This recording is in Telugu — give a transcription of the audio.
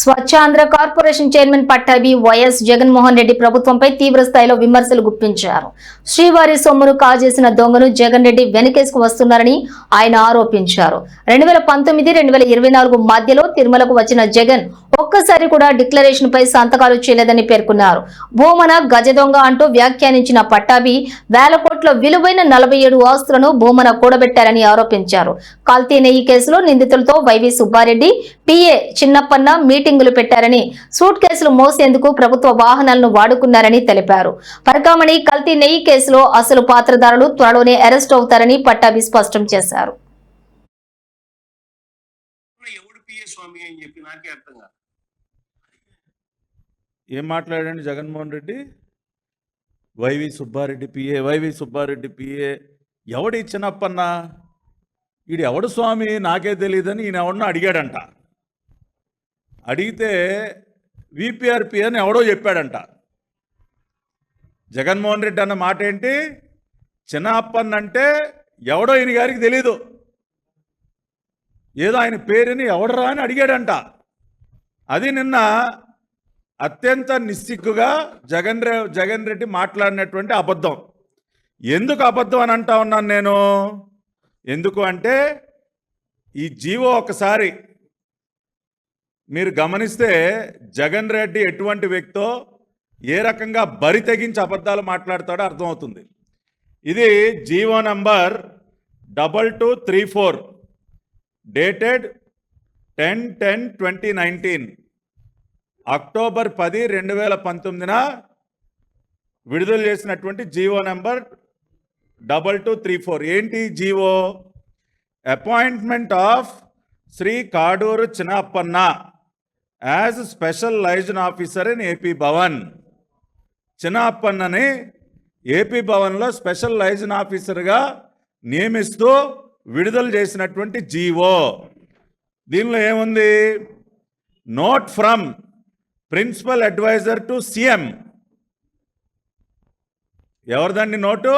Swachhandhra corporation chairman Pattabhi YS Jaganmohan Reddy ప్రభుత్వంపై తీవ్ర స్థాయిలో విమర్శలు గుప్పించారు. శ్రీవారి సొమ్మును కాజేసిన దొంగను జగన్ రెడ్డి వెనకేసుకు వస్తున్నారని ఆయన ఆరోపించారు. రెండు వేల పంతొమ్మిది రెండు వేల ఇరవై నాలుగు మధ్యలో తిరుమలకు వచ్చిన జగన్ ఒక్కసారి కూడా డిక్లరేషన్ పై సంతకాలు చేయలేదని పేర్కొన్నారు. భూమన గజ దొంగ అంటూ వ్యాఖ్యానించిన పట్టాభి వేల కోట్ల విలువైన నలభై ఏడు ఆస్తులను భూమన కూడబెట్టారని ఆరోపించారు. కల్తీ నెయ్యి కేసులో నిందితులతో వైవి సుబ్బారెడ్డి పిఏ చిన్నప్పన్న మీటింగులు పెట్టారని సూట్ కేసులు మోసేందుకు ప్రభుత్వ వాహనాలను వాడుకున్నారని తెలిపారు. పరకామణి కల్తీ నెయ్యి కేసులో అసలు పాత్రధారులు త్వరలోనే అరెస్ట్ అవుతారని పట్టాభి స్పష్టం చేశారు. ఎవడు పిఏ స్వామి అని చెప్పి నాకే అర్థం కాదు. ఏం మాట్లాడండి Jaganmohan Reddy? YV Subbareddy PA YV Subbareddy PA ఎవడు ఇచ్చినప్పన్న ఈడు ఎవడు స్వామి? నాకే తెలియదని ఈయన ఎవడన్నా అడిగాడంట. అడిగితే విపిఆర్పి అని ఎవడో చెప్పాడంట. జగన్మోహన్ రెడ్డి అన్న మాట ఏంటి? చిన్నప్పన్ అంటే ఎవడో ఈయన గారికి తెలీదు. ఏదో ఆయన పేరుని ఎవడరా అని అడిగాడంట. అది నిన్న అత్యంత నిస్సిగ్గుగా జగన్ జగన్ రెడ్డి మాట్లాడినటువంటి అబద్ధం. ఎందుకు అబద్ధం అని అంటా ఉన్నాను నేను? ఎందుకు అంటే ఈ జీవో ఒకసారి మీరు గమనిస్తే జగన్ రెడ్డి ఎటువంటి వ్యక్తో ఏ రకంగా బరి తెగించి అబద్ధాలు మాట్లాడతాడో అర్థమవుతుంది. ఇది GO number double two three four dated ten ten twenty nineteen October పది రెండు వేల పంతొమ్మిదిన విడుదల చేసినటువంటి GO number double two three four. ఏంటి GO? Appointment of Shri Kaduru Chinnappanna. As special liaison officer in AP Bhavan చిన్నప్పన్నని AP భవన్లో స్పెషల్ లైజన్ ఆఫీసర్గా నియమిస్తూ విడుదల చేసినటువంటి జీవో దీనిలో ఏముంది? Note from principal adviser to CM ఎవరిదండి నోటు